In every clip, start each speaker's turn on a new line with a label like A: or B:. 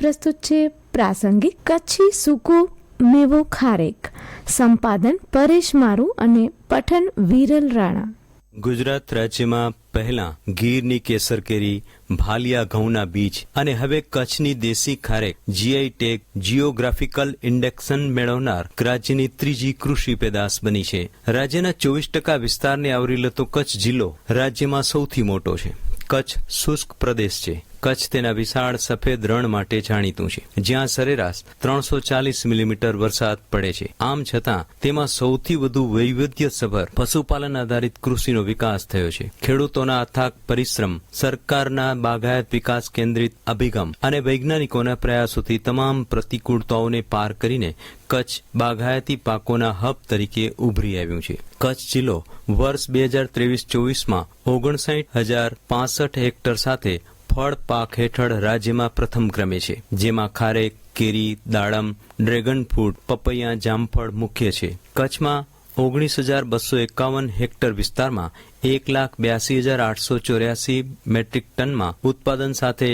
A: પ્રસ્તુત છે પ્રાસંગિક કચ્છી સૂકું મેવો ખારેક. સંપાદન પરેશ મારુ અને પઠન વિરલ રાણા.
B: ગુજરાત રાજ્યમાં પહેલા ગીરની કેસર કેરી, ભાલિયા ઘઉંના બીજ અને હવે કચ્છની દેશી ખારેક જીઆઈ ટેગ જીઓગ્રાફિકલ ઇન્ડેક્શન મેળવનાર રાજ્યની ત્રીજી કૃષિ પેદાશ બની છે. રાજ્યના ચોવીસ ટકા વિસ્તારને આવરી લેતો કચ્છ જિલ્લો રાજ્યમાં સૌથી મોટો છે. કચ્છ શુષ્ક પ્રદેશ છે. કચ્છ તેના વિશાળ સફેદ રણ માટે જાણીતું છે, જ્યાં સરેરાશ ત્રણસો ચાલીસ મિલીમીટર વરસાદ પડે છે. આમ છતાં, તેમાં સૌથી વધુ વૈવિધ્યસભર પશુપાલન આધારિત કૃષિનો વિકાસ થયો છે. ખેડૂતોના અથાક પરિશ્રમ, સરકારના બાગાયત વિકાસ કેન્દ્રિત અભિગમ અને વૈજ્ઞાનિકોના પ્રયાસોથી તમામ પ્રતિકૂળતાઓને પાર કરીને કચ્છ બાગાયતી પાકોના હબ તરીકે ઉભરી આવ્યું છે. કચ્છ જિલ્લો વર્ષ બે હજાર ત્રેવીસ ચોવીસમાં ઓગણસાઠ હજાર પાસઠ હેક્ટર સાથે ફળ પાક હેઠળ રાજ્યમાં પ્રથમ ક્રમે છે, જેમાં ખારેક, કેરી, દાડમ, ડ્રેગન ફ્રૂટ, પપૈયા, જામફળ મુખ્ય છે. કચ્છમાં ઓગણીસ હજાર બસો એકાવન હેક્ટર વિસ્તારમાં એક લાખ બ્યાસી હજાર આઠસો ચોર્યાસી મેટ્રિક ટનમાં ઉત્પાદન સાથે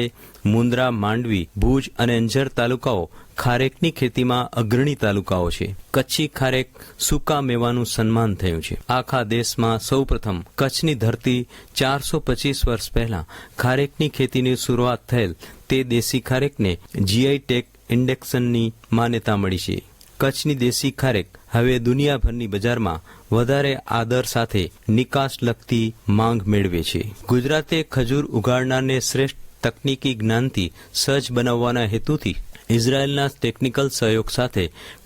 B: મુન્દ્રા માંડવી, ભુજ અને અંજર તાલુકાઓ ખારેકની ખેતીમાં અગ્રણી તાલુકાઓ છે. કચ્છી ખારેક સૂકા મેવાનું સન્માન થયું છે. આખા દેશમાં સૌપ્રથમ કચ્છની ધરતી ચારસો પચીસ વર્ષ પહેલા ખારેકની ખેતીની શરૂઆત થયેલ તે દેશી ખારેકને જીઆઈ ટેક ઇન્ડેક્શનની માન્યતા મળી છે. કચ્છની દેશી ખારેક હવે દુનિયાભરની બજારમાં વધારે આદર સાથે નિકાસ લગતી માંગ મેળવે છે. ગુજરાતે ખજૂર ઉગાડનારને શ્રેષ્ઠ તકનીકી જ્ઞાનથી સજ્જ બનાવવાના હેતુથી ઇઝરાયેલના ટેકનિકલ સહયોગ સાથે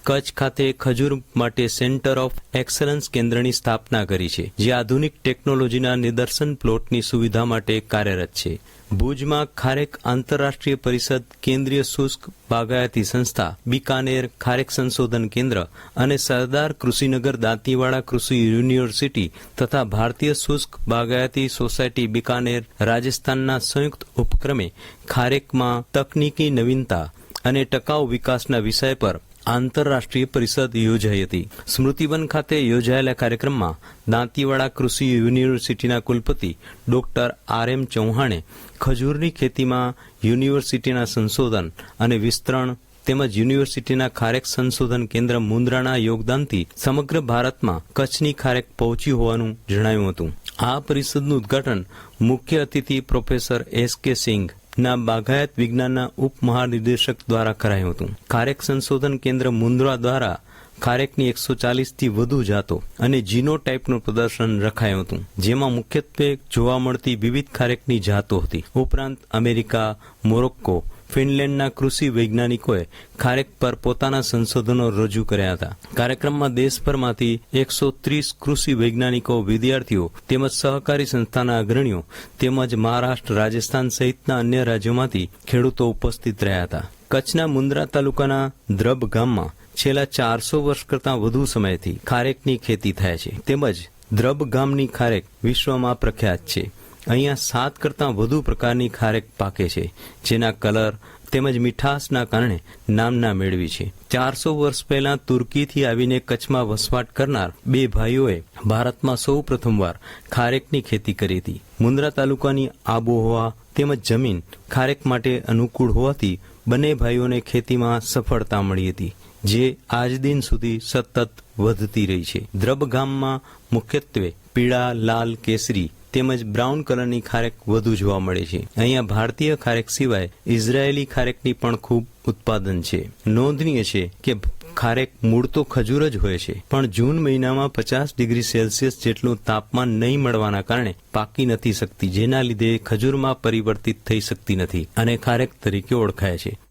B: કચ્છ ખાતે ખજૂર માટે સેન્ટર ઓફ એક્સલન્સ કેન્દ્રની સ્થાપના કરી છે, જે આધુનિક ટેકનોલોજીના નિદર્શન પ્લોટની સુવિધા માટે કાર્યરત છે. ભુજમાં ખારેક આંતરરાષ્ટ્રીય પરિષદ, કેન્દ્રીય શુષ્ક બાગાયતી સંસ્થા, બિકાનેર ખારેક સંશોધન કેન્દ્ર અને સરદાર કૃષિનગર દાંતીવાડા કૃષિ યુનિવર્સિટી તથા ભારતીય શુષ્ક બાગાયતી સોસાયટી બિકાનેર રાજસ્થાનના સંયુક્ત ઉપક્રમે ખારેકમાં તકનીકી નવીનતા અને ટકાઉ વિકાસના વિષય પર આંતરરાષ્ટ્રીય પરિષદ યોજાઈ હતી. સ્મૃતિવન ખાતે યોજાયેલા કાર્યક્રમમાં દાંતીવાડા કૃષિ યુનિવર્સિટીના કુલપતિ ડોક્ટર આર એમ ચૌહાણે ખજૂરની ખેતીમાં યુનિવર્સિટીના સંશોધન અને વિસ્તરણ તેમજ યુનિવર્સિટીના ખારેક સંશોધન કેન્દ્ર મુન્દ્રાના યોગદાનથી સમગ્ર ભારતમાં કચ્છની ખારેક પહોંચી હોવાનું જણાવ્યું હતું. આ પરિષદનું ઉદ્ઘાટન મુખ્ય અતિથિ પ્રોફેસર એસ કે સિંઘ ના બાગાયત વિજ્ઞાનના ઉપમહાનિર્દેશક દ્વારા કરાયું હતું. ખારેક સંશોધન કેન્દ્ર મુન્દ્રા દ્વારા ખારેકની એકસો ચાલીસથી વધુ જાતો અને જીનો ટાઈપનું પ્રદર્શન રખાયું હતું, જેમાં મુખ્યત્વે જોવા મળતી વિવિધ ખારેકની જાતો હતી. ઉપરાંત અમેરિકા, મોરોક્કો ફિનલેન્ડના કૃષિ વૈજ્ઞાનિકોએ ખારેક પર પોતાના સંશોધનો રજૂ કર્યા હતા. કાર્યક્રમમાં દેશભરમાંથી એકસો ત્રીસ કૃષિ વૈજ્ઞાનિકો, વિદ્યાર્થીઓ તેમજ સહકારી સંસ્થાના અગ્રણીઓ તેમજ મહારાષ્ટ્ર, રાજસ્થાન સહિતના અન્ય રાજ્યોમાંથી ખેડૂતો ઉપસ્થિત રહ્યા હતા. કચ્છના મુન્દ્રા તાલુકાના દ્રબ ગામમાં છેલ્લા ચારસો વર્ષ કરતાં વધુ સમયથી ખારેકની ખેતી થાય છે. તેમજ દ્રબ ગામની ખારેક વિશ્વમાં પ્રખ્યાત છે. અહીંયા સાત કરતાં વધુ પ્રકારની ખારેક પાકે છે, જેના કલર તેમજ મીઠાશના કારણે નામના મેળવી છે. ચારસો વર્ષ પહેલા તુર્કીથી આવીને કચ્છમાં વસવાટ કરનાર બે ભાઈઓએ ભારતમાં સૌ પ્રથમવાર ખારેકની ખેતી કરી હતી. મુન્દ્રા તાલુકાની આબોહવા તેમજ જમીન ખારેક માટે અનુકૂળ હોવાથી બંને ભાઈઓને ખેતીમાં સફળતા મળી હતી, જે આજ દિન સુધી સતત વધતી રહી છે. દ્રબ ગામમાં મુખ્યત્વે પીળા, લાલ, કેસરી તેમજ બ્રાઉન કલરની ખારેક વધુ જોવા મળે છે. અહીંયા ભારતીય ખારેક સિવાય ઇઝરાયેલી ખારેકની પણ ખૂબ ઉત્પાદન છે. નોંધનીય છે કે ખારેક મૂળ તો ખજૂર જ હોય છે, પણ જૂન મહિનામાં પચાસ ડિગ્રી સેલ્સિયસ જેટલું તાપમાન નહીં મળવાના કારણે પાકી નથી શકતી, જેના લીધે ખજૂરમાં પરિવર્તિત થઈ શકતી નથી અને ખારેક તરીકે ઓળખાય છે.